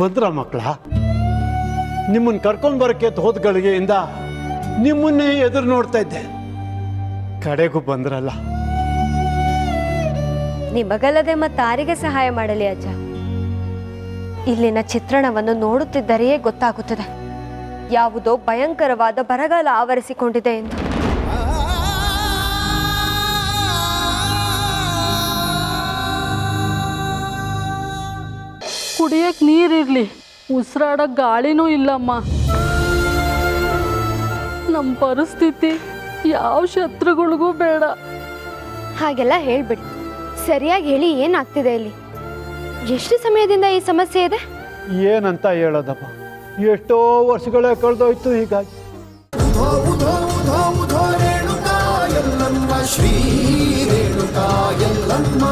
ಭದ್ರ ಮಕ್ಕಳ ನಿಮ್ಮನ್ನು ಕರ್ಕೊಂಡು ಬರೋಕ್ಕೆ ಹೋದ ಗಳಿಗೆಯಿಂದ ನಿಮ್ಮನ್ನೇ ಎದುರು ನೋಡ್ತಾ ಇದ್ದೆ. ಕಡೆಗೂ ಬಂದ್ರಲ್ಲ. ನಿಮಗಲ್ಲದೆ ಮತ್ತಾರಿಗೆ ಸಹಾಯ ಮಾಡಲಿ ಅಜ್ಜ. ಇಲ್ಲಿನ ಚಿತ್ರಣವನ್ನು ನೋಡುತ್ತಿದ್ದರೆಯೇ ಗೊತ್ತಾಗುತ್ತದೆ. ಯಾವುದೋ ಭಯಂಕರವಾದ ಬರಗಾಲ ಆವರಿಸಿಕೊಂಡಿದೆ ಎಂದು. ಕುಡಿಯಕ್ಕೆ ನೀರಿರಲಿ ಉಸಿರಾಡಕ್ಕೆ ಗಾಳಿನೂ ಇಲ್ಲಮ್ಮ. ನಮ್ಮ ಪರಿಸ್ಥಿತಿ ಯಾವ ಶತ್ರುಗಳಿಗೂ ಬೇಡ. ಹಾಗೆಲ್ಲ ಹೇಳ್ಬಿಡಿ. ಸರಿಯಾಗಿ ಹೇಳಿ ಏನಾಗ್ತಿದೆ ಇಲ್ಲಿ? ಎಷ್ಟು ಸಮಯದಿಂದ ಈ ಸಮಸ್ಯೆ ಇದೆ? ಏನಂತ ಹೇಳೋದಪ್ಪ? ಎಷ್ಟೋ ವರ್ಷಗಳೇ ಕಳೆದೋಯ್ತು ಹೀಗಾಗಿ. ಶ್ರೀ ರೇಣುಕಾ ಎಲ್ಲಮ್ಮ.